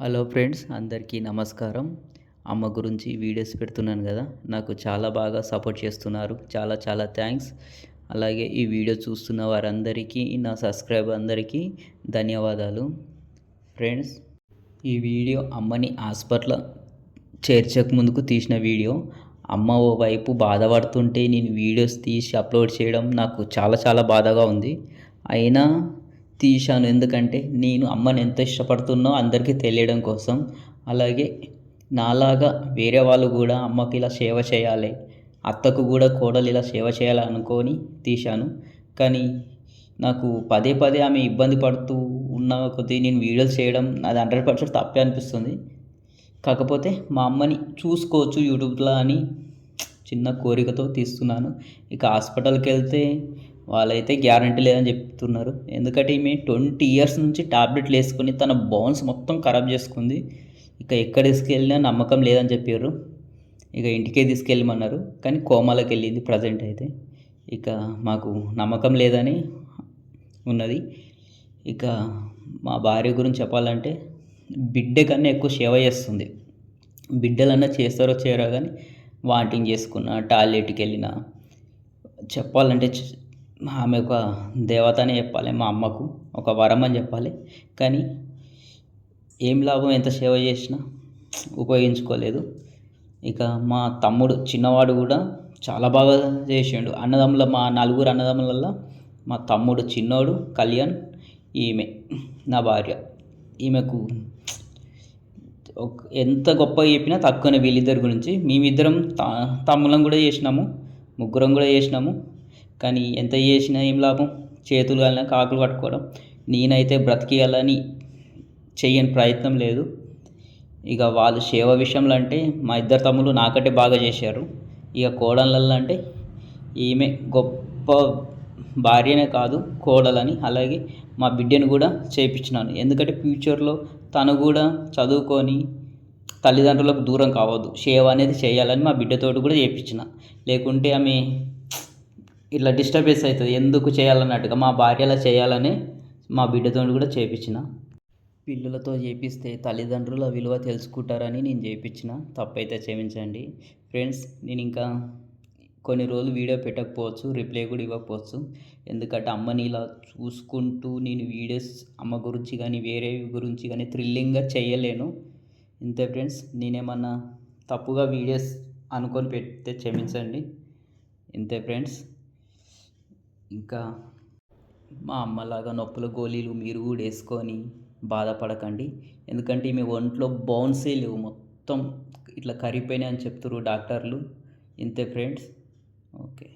Hello friends అందరికీ నమస్కారం. అమ్మ గురించి వీడియోస్ పెడుతున్నాను కదా నాకు చాలా బాగా సపోర్ట్ చేస్తున్నారు. చాలా చాలా థ్యాంక్స్. అలాగే ఈ వీడియో చూస్తున్న వారందరికీ నా సబ్స్క్రైబర్ అందరికీ ధన్యవాదాలు. ఫ్రెండ్స్ ఈ వీడియో అమ్మని హాస్పిటల్ చేర్చక ముందుకు తీసిన వీడియో. అమ్మ ఓ వైపు బాధపడుతుంటే నేను వీడియోస్ తీసి అప్లోడ్ చేయడం నాకు చాలా చాలా బాధగా ఉంది. అయినా తీశాను. ఎందుకంటే నేను అమ్మని ఎంత ఇష్టపడుతున్నో అందరికీ తెలియడం కోసం. అలాగే నాలాగా వేరే వాళ్ళు కూడా అమ్మకి ఇలా సేవ చేయాలి అత్తకు కూడా కోడలు ఇలా సేవ చేయాలి అనుకొని తీశాను. కానీ నాకు పదే పదే ఆమె ఇబ్బంది పడుతూ ఉన్న కొద్దీ నేను వీడియోలు చేయడం అది హండ్రెడ్ పర్సెంట్ తప్పే అనిపిస్తుంది. కాకపోతే మా అమ్మని చూసుకోవచ్చు యూట్యూబ్లో అని చిన్న కోరికతో తీస్తున్నాను. ఇక హాస్పిటల్కి వెళ్తే వాళ్ళైతే గ్యారంటీ లేదని చెప్తున్నారు. ఎందుకంటే ఈమె ట్వంటీ ఇయర్స్ నుంచి టాబ్లెట్లు వేసుకొని తన బోన్స్ మొత్తం ఖరాబ్ చేసుకుంది. ఇక ఎక్కడ తీసుకెళ్ళినా నమ్మకం లేదని చెప్పారు. ఇక ఇంటికే తీసుకెళ్ళమన్నారు. కానీ కోమాలోకి వెళ్ళింది ప్రజెంట్ అయితే. ఇక మాకు నమ్మకం లేదని ఉన్నది. ఇక మా భార్య గురించి చెప్పాలంటే బిడ్డ కన్నా ఎక్కువ సేవ చేస్తుంది. బిడ్డలన్నా చేస్తారో చేయరో కానీ వాంటింగ్ చేసుకున్న టాయిలెట్కి వెళ్ళిన చెప్పాలంటే ఆమె ఒక దేవత అని చెప్పాలి మా అమ్మకు ఒక వరం అని చెప్పాలి. కానీ ఏం లాభం ఎంత సేవ చేసినా ఉపయోగించుకోలేదు. ఇక మా తమ్ముడు చిన్నవాడు కూడా చాలా బాగా చేసిండు. అన్నదమ్ముల మా నలుగురు అన్నదమ్ములల్లో మా తమ్ముడు చిన్నోడు కళ్యాణ్ ఈమె నా భార్య. ఈమెకు ఎంత గొప్పగా చెప్పినా తక్కువనే వీళ్ళిద్దరి గురించి. మేమిద్దరం తమ్ములం కూడా చేసినాము ముగ్గురం కూడా చేసినాము. కానీ ఎంత చేసినా ఏం లాభం? చేతులు కాలినా కాకులు పట్టుకోవడం. నేనైతే బ్రతికేయాలని చేయని ప్రయత్నం లేదు. ఇక వాళ్ళు సేవ విషయంలో అంటే మా ఇద్దరు తమ్ముళ్ళు నాకంటే బాగా చేశారు. ఇక కోడళ్ళల్లో అంటే ఈమె గొప్ప భార్యనే కాదు కోడలని. అలాగే మా బిడ్డను కూడా చేయించినాను ఎందుకంటే ఫ్యూచర్లో తను కూడా చదువుకొని తల్లిదండ్రులకు దూరం కావద్దు. సేవ అనేది చేయాలని మా బిడ్డతోటి కూడా చేయించిన లేకుంటే ఆమె ఇట్లా డిస్టర్బెన్స్ అవుతుంది. ఎందుకు చేయాలన్నట్టుగా మా భార్యలా చేయాలని మా బిడ్డతో కూడా చేయించిన పిల్లలతో చేపిస్తే తల్లిదండ్రుల విలువ తెలుసుకుంటారని నేను చేయించిన తప్పైతే క్షమించండి. ఫ్రెండ్స్ నేను ఇంకా కొన్ని రోజులు వీడియో పెట్టకపోవచ్చు రిప్లై కూడా ఇవ్వకపోవచ్చు. ఎందుకంటే అమ్మని ఇలా చూసుకుంటూ నేను వీడియోస్ అమ్మ గురించి కానీ వేరే గురించి కానీ థ్రిల్లింగ్గా చేయలేను. ఇంతే ఫ్రెండ్స్ నేనేమన్నా తప్పుగా వీడియోస్ అనుకొని పెడితే క్షమించండి. ఇంతే ఫ్రెండ్స్. ఇంకా మా అమ్మలాగా నొప్పుల గోళీలు మీరు కూడా వేసుకొని బాధపడకండి. ఎందుకంటే మీ ఒంట్లో బౌన్సే లేవు. మొత్తం ఇట్లా కరిగిపోయినాయి అని చెప్తారు డాక్టర్లు. ఇంతే ఫ్రెండ్స్. ఓకే.